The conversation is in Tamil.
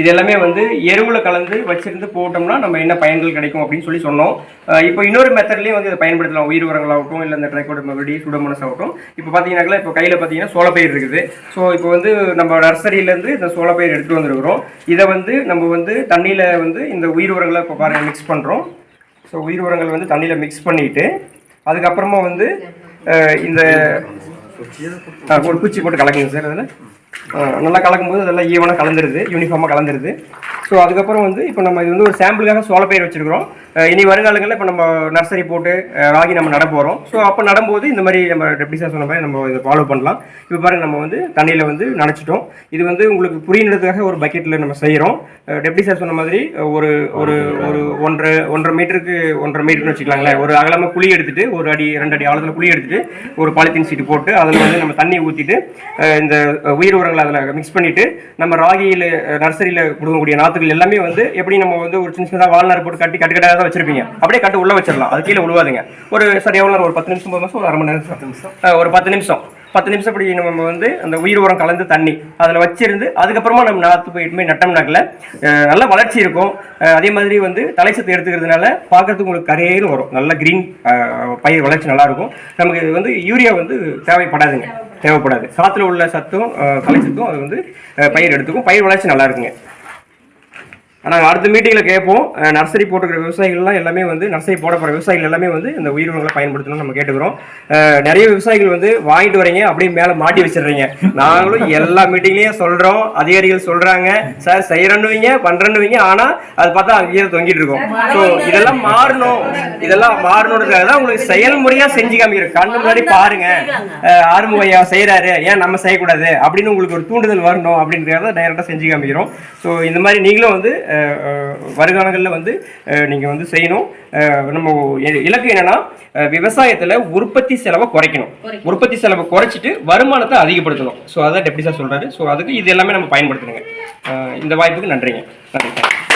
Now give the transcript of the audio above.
இது எல்லாமே வந்து எருவில் கலந்து வச்சிருந்து போட்டோம்னா நம்ம என்ன பயன்கள் கிடைக்கும் அப்படின்னு சொல்லி சொன்னோம். இப்போ இன்னொரு மெத்தட்லேயும் வந்து இதை பயன்படுத்தலாம். உயிர் உரங்களாகட்டும் இல்லை இந்த ட்ரைகோட மறுபடி சுடமனஸ் ஆகட்டும். இப்போ பார்த்தீங்கன்னாக்கா இப்போ கையில் பார்த்தீங்கன்னா சோளப்பயிர் இருக்குது. ஸோ இப்போ வந்து நம்ம நர்சரியிலேருந்து இந்த சோளப்பயிர் எடுத்துகிட்டு வந்துருக்கிறோம். இதை வந்து நம்ம வந்து தண்ணியில் வந்து இந்த உயிர் உரங்களை இப்போ பாருங்கள் மிக்ஸ் பண்ணுறோம் ஸோ உயிர் உரங்கள் வந்து தண்ணியில் மிக்ஸ் பண்ணிவிட்டு அதுக்கப்புறமா வந்து இந்த ஆ, ஒரு குச்சி போட்டு கலக்குங்க சார் அதில் நல்லா கலக்கும்போது அதெல்லாம் ஈவனாக கலந்துருது யூனிஃபார்மாக கலந்துருது. ஸோ அதுக்கப்புறம் வந்து இப்போ நம்ம இது வந்து ஒரு சாம்பிளுக்காக சோளப்பயிர் வச்சிருக்கிறோம். இனி வருங்காலங்களில் இப்போ நம்ம நர்சரி போட்டு ராகி நம்ம நட போகிறோம் ஸோ அப்போ நடும்போது இந்த மாதிரி நம்ம டெப்டி சார் சொன்ன மாதிரி நம்ம இதை ஃபாலோ பண்ணலாம். இப்போ பாருங்க நம்ம வந்து தண்ணியில் வந்து நனைச்சிட்டோம். இது வந்து உங்களுக்கு புரியணுறதுக்காக ஒரு பக்கெட்டில் நம்ம செய்கிறோம் டெப்டி சார் சொன்ன மாதிரி ஒரு ஒரு ஒரு ஒன்றரை ஒன்றரை மீட்டருக்கு ஒன்றரை மீட்டர்னு வச்சுக்கலாங்களேன். ஒரு அகலமாக குழி எடுத்துட்டு ஒரு அடி ரெண்டு அடி ஆழத்தில் குழி எடுத்துட்டு ஒரு பாலித்தீன் சீட்டு போட்டு அதில் வந்து நம்ம தண்ணி ஊற்றிட்டு இந்த உயிர் உரங்களை அதில் மிக்ஸ் பண்ணிவிட்டு நம்ம ராகியில் நர்சரியில் கொடுக்கக்கூடிய நாற்றுகள் எல்லாமே வந்து எப்படி நம்ம வந்து ஒரு சின்ன சின்னதாக வாழ்நாள் போட்டு கட்டி கட்டு கட்டாக தான் வச்சிருப்பீங்க. அப்படியே கட்டு உள்ள வச்சிடலாம். அது கீழே விழுவாதுங்க ஒரு சரி எவ்வளோ நேரம்? ஒரு பத்து நிமிஷம் போதுமா ஒரு அரை மணி நேரம் பத்து நிமிஷம். ஒரு பத்து நிமிஷம். பத்து நிமிஷம் இப்படி நம்ம வந்து அந்த உயிர் உரம் கலந்து தண்ணி அதில் வச்சிருந்து அதுக்கப்புறமா நம்ம நாற்று போயிட்டுமே நட்டம்னாக்கில் நல்ல வளர்ச்சி இருக்கும். அதே மாதிரி வந்து தலைச்சத்து எடுத்துக்கிறதுனால பார்க்கறதுக்கு உங்களுக்கு கரையேறும் வரும். நல்ல க்ரீன் பயிர் வளர்ச்சி நல்லாயிருக்கும் நமக்கு இது வந்து யூரியா வந்து தேவைப்படாதுங்க. தேவைப்படாது. காற்றுல உள்ள சத்தும் கலைச்சத்தும் அது வந்து பயிர் எடுத்துக்கும். பயிர் வளர்ச்சி நல்லா இருக்குங்க. ஆனால் அடுத்த மீட்டிங்கில் கேட்போம் நர்சரி போட்டுக்கிற விவசாயிகள்லாம் எல்லாமே வந்து நர்சரி போட போகிற விவசாயிகள் எல்லாமே வந்து இந்த உயிர் உரங்களை பயன்படுத்தணும்னு நம்ம கேட்டுக்கிறோம். நிறைய விவசாயிகள் வந்து வாங்கிட்டு வரீங்க அப்படியே மேலே மாட்டி வச்சிடுறீங்க. நாங்களும் எல்லா மீட்டிங்லேயும் சொல்கிறோம் அதிகாரிகள் சொல்கிறாங்க சார் செய்கிறன்னுவீங்க பண்ணுறன்னுவீங்க ஆனால் அது பார்த்தா அங்கேயே தொங்கிட்டு இருக்கோம். ஸோ இதெல்லாம் மாறணும். இதெல்லாம் மாறணுன்றதுக்காக தான் உங்களுக்கு செயல்முறையாக செஞ்சு காமிக்கிறோம். கண்ணு முன்னாடி பாருங்க. ஆறுமுகையா செய்கிறாரு ஏன் நம்ம செய்யக்கூடாது? அப்படின்னு உங்களுக்கு ஒரு தூண்டுதல் வரணும் அப்படின்றத டைரெக்டாக செஞ்சு காமிக்கிறோம். ஸோ இந்த மாதிரி நீங்களும் வந்து வருங்காலங்களில் வந்து நீங்கள் வந்து செய்யணும். நம்ம இலக்கு என்னன்னா விவசாயத்துல உற்பத்தி செலவை குறைக்கணும். உற்பத்தி செலவை குறைச்சிட்டு வருமானத்தை அதிகப்படுத்தணும். ஸோ அதான் டெப்டி சார் சொல்றாரு? ஸோ அதுக்கு இது எல்லாமே நம்ம பயன்படுத்தணுங்க. இந்த வாய்ப்புக்கு நன்றிங்க. நன்றி.